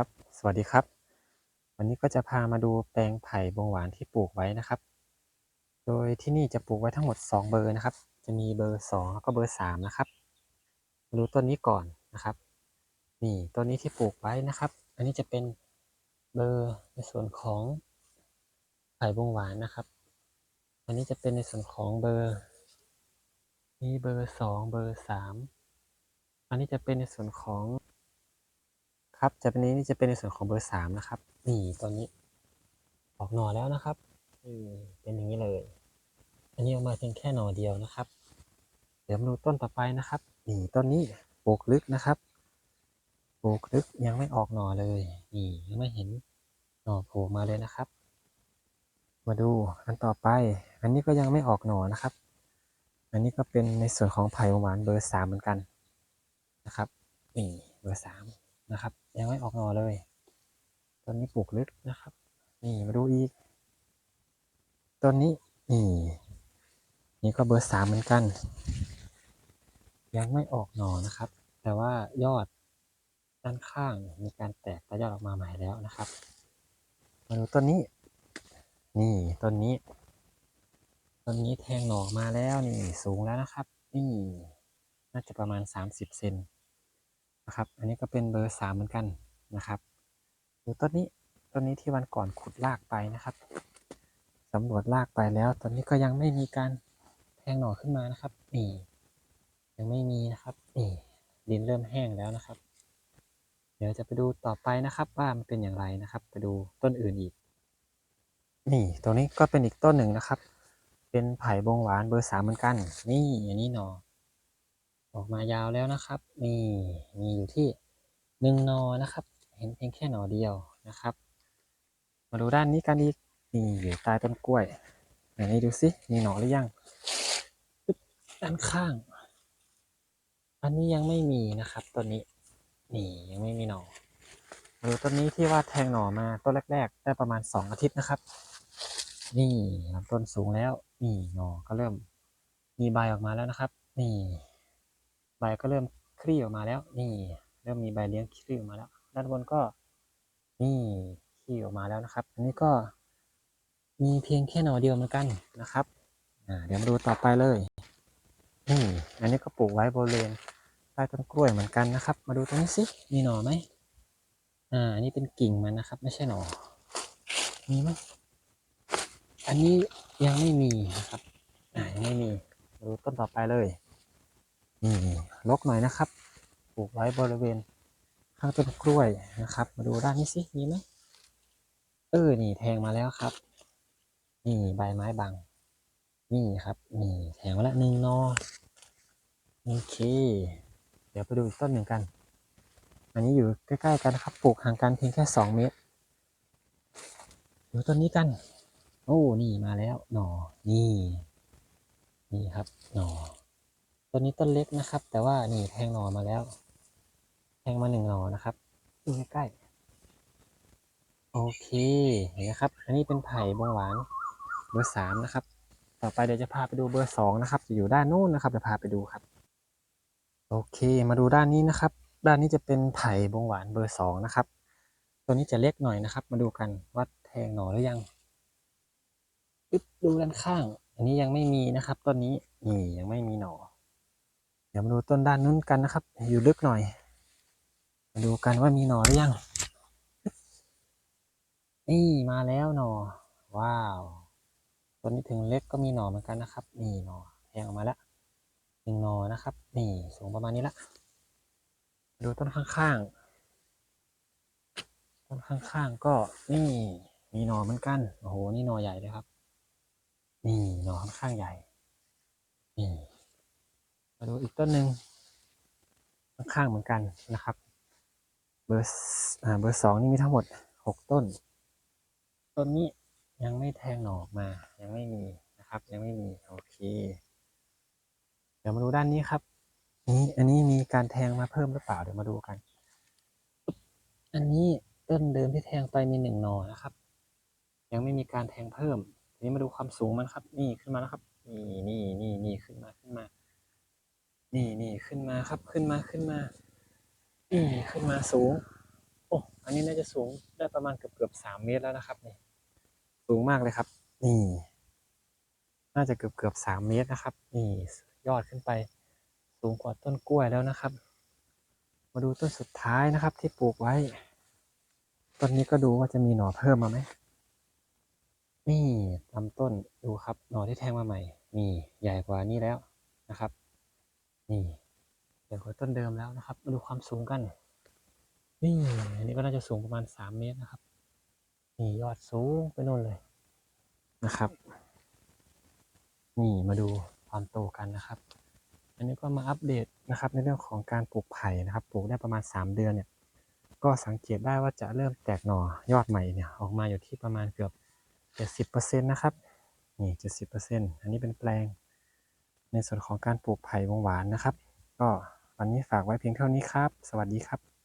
ครับ สวัสดีครับ วันนี้ก็จะพามาดูแปลงไผ่บงหวานที่ปลูกไว้นะครับ โดยที่นี่จะปลูกไว้ทั้งหมด 2 เบอร์นะครับ จะมีเบอร์2แล้วก็เบอร์3นะครับมาดูต้นนี้ก่อนนะครับ นี่ต้นนี้ที่ปลูกไว้นะครับ อันนี้จะเป็นเบอร์ในส่วนของไผ่บงหวานนะครับ อันนี้จะเป็นในส่วนของเบอร์มีเบอร์2เบอร์3อันนี้จะเป็นในส่วนของ ครับจะเป็นนี้นี่จะเป็นในส่วนของเบอร์สามนะครับนี่ตอนนี้ออกหน่อแล้วนะครับอืเป็นอย่างนี้เลย อันนี้ออกมาเพียงแค่หน่อเดียวนะครับ เดี๋ยวมาดูต้นต่อไปนะครับนี่ต้นนี้ปลูกลึกนะครับปลูกลึกยังไม่ออกหน่อเลยนี่ยังไม่เห็นหน่อโผล่มาเลยนะครับ มาดูอันต่อไป อันนี้ก็ยังไม่ออกหน่อนะครับ อันนี้ก็เป็นในส่วนของไผ่หวานเบอร์สามเหมือนกันนะครับนี่เบอร์สาม นะครับ ยังไม่ออกหน่อเลยต้นนี้ปลูกลึกนะครับ นี่มาดูอีกต้นนี้นี่ นี่ก็เบอร์สามเหมือนกัน ยังไม่ออกหน่อนะครับ แต่ว่ายอดด้านข้างมีการแตกแตายอดออกมาใหม่แล้วนะครับมาดูต้นนี้ นี่ต้นนี้ต้นนี้แทงหน่อมาแล้วนี่สูงแล้วนะครับ นี่น่าจะประมาณ 30 เซน นะครับ อันนี้ก็เป็นเบอร์สามเหมือนกันนะครับดูต้นนี้ต้นนี้ที่วันก่อนขุดรากไปนะครับสำรวจรากไปแล้ว ตอนนี้ก็ยังไม่มีการแทงหน่อขึ้นมานะครับนี่ยังไม่มีนะครับนี่ดินเริ่มแห้งแล้วนะครับ เดี๋ยวจะไปดูต่อไปนะครับว่ามันเป็นอย่างไรนะครับ ไปดูต้นอื่นอีก นี่ตรงนี้ก็เป็นอีกต้นหนึ่งนะครับ เป็นไผ่บงหวานเบอร์สามเหมือนกัน นี่อันนี้หน่อ ออกมายาวแล้วนะครับ นี่มีอยู่ที่หนึ่งหนอนะครับ เห็นเพียงแค่หนอเดียวนะครับ มาดูด้านนี้กันอีกนี่อยู่ใต้ต้นกล้วยไหนดูสิมีหนอหรือยังด้านข้าง อันนี้ยังไม่มีนะครับต้นนี้ นี่ยังไม่มีหนอมาดูต้นนี้ที่ว่าแทงหน่อมาต้นแรก ๆ ได้ประมาณสองอาทิตย์นะครับ นี่ลำต้นสูงแล้ว นี่หนอก็เริ่มมีใบออกมาแล้วนะครับ นี่ ใบก็เริ่มคลี่ออกมาแล้ว นี่ เริ่มมีใบเลี้ยงคลี่ออกมาแล้ว ด้านบนก็นี่คลี่ออกมาแล้วนะครับ อันนี้ก็มีเพียงแค่หน่อเดียวเหมือนกันนะครับเดี๋ยวมาดูต่อไปเลยนี่อันนี้ก็ปลูกไว้บริเวณใต้ต้นกล้วยเหมือนกันนะครับ มาดูตรงนี้สิมีหน่อไหมอ่าอันนี้เป็นกิ่งมันนะครับ ไม่ใช่หน่อมีไหมอันนี้ยังไม่มีนะครับ อ่ายังไม่มี มาดูต้นต่อไปเลย นี่ลกหน่อยนะครับ ปลูกไว้บริเวณข้างต้นกล้วยนะครับ มาดูด้านนี้สิมีไหมเออนี่แทงมาแล้วครับ นี่ใบไม้บัง นี่ครับนี่แทงมาละหนึ่งนอโอเค เดี๋ยวไปดูอีกต้นหนึ่งกัน อันนี้อยู่ใกล้ๆกันนะครับ ปลูกห่างกันเพียงแค่สองเมตรดูต้นนี้กัน โอ้ นี่มาแล้ว หนอ นี่ นี่ครับ หนอ ต้นนี้ต้นเล็กนะครับ แต่ว่านี่แทงหน่อมาแล้ว แทงมาหนึ่งหน่อนะครับดูใกล้ๆโอเคเห็นนะครับ อันนี้เป็นไผ่บงหวานเบอร์สามนะครับ ต่อไปเดี๋ยวจะพาไปดูเบอร์สองนะครับจะอยู่ด้านนู้นนะครับเดี๋ยวพาไปดูครับ โอเค มาดูด้านนี้นะครับ ด้านนี้จะเป็นไผ่บงหวานเบอร์สองนะครับ ตัวนี้จะเล็กหน่อยนะครับ มาดูกันว่าแทงหน่อหรือยังปึ๊บดูด้านข้าง อันนี้ยังไม่มีนะครับต้นนี้นี่ยังไม่มีหน่อ ดี๋ยวมาดูต้นด้านนู้นกันนะครับ อยู่ลึกหน่อย มาดูกันว่ามีหน่อหรือยัง นี่มาแล้วหน่อ ว้าว ต้นนี้ถึงเล็กก็มีหน่อเหมือนกันนะครับ นี่หน่อแทงออกมาแล้วหนึ่งหน่อนะครับ นี่สูงประมาณนี้ละ ดูต้นข้างๆ ต้นข้างๆก็นี่มีหน่อเหมือนกัน โอ้โห นี่หน่อใหญ่เลยครับ นี่หน่อค่อนข้างใหญ่ นี่ มาดูอีกต้นหนึ่งข้างๆเหมือนกันนะครับ เบอร์อ่าเบอร์สองนี่มีทั้งหมดหกต้น ต้นนี้ยังไม่แทงหน่อออกมา ยังไม่มีนะครับ ยังไม่มีโอเค เดี๋ยวมาดูด้านนี้ครับ นี่อันนี้มีการแทงมาเพิ่มหรือเปล่าเดี๋ยวมาดูกัน อันนี้ต้นเดิมที่แทงไปมีหนึ่งหน่อนะครับ ยังไม่มีการแทงเพิ่มทีนี้มาดูความสูงมันครับ นี่ขึ้นมาแล้วครับ นี่นี่นี่นี่ขึ้นมาขึ้นมา นี่นี่ขึ้นมาครับขึ้นมาขึ้นมานี่ขึ้นมาสูง โอ้อันนี้น่าจะสูงได้ประมาณเกือบเกือบสามเมตรแล้วนะครับนี่สูงมากเลยครับ นี่ น่าจะเกือบเกือบสามเมตรนะครับ นี่ยอดขึ้นไป สูงกว่าต้นกล้วยแล้วนะครับ มาดูต้นสุดท้ายนะครับ ที่ปลูกไว้ต้นนี้ก็ดูว่าจะมีหน่อเพิ่มมาไหมนี่ลำต้นดูครับ หน่อที่แทงมาใหม่ นี่ใหญ่กว่านี้แล้วนะครับ นี่ใหญ่กว่าต้นเดิมแล้วนะครับ มาดูความสูงกัน นี่อันนี้ก็น่าจะสูงประมาณสามเมตรนะครับ นี่ยอดสูงไปโน่นเลยนะครับ นี่มาดูความโตกันนะครับ อันนี้ก็มาอัปเดตนะครับ ในเรื่องของการปลูกไผ่นะครับ ปลูกได้ประมาณ 3 เดือนเนี่ย ก็สังเกตได้ว่าจะเริ่มแตกหน่อยอดใหม่เนี่ยออกมาอยู่ที่ประมาณเกือบ 70%นะครับ นี่ 70%อันนี้เป็นแปลง ในส่วนของการปลูกไผ่วงหวานนะครับ ก็วันนี้ฝากไว้เพียงเท่านี้ครับ สวัสดีครับ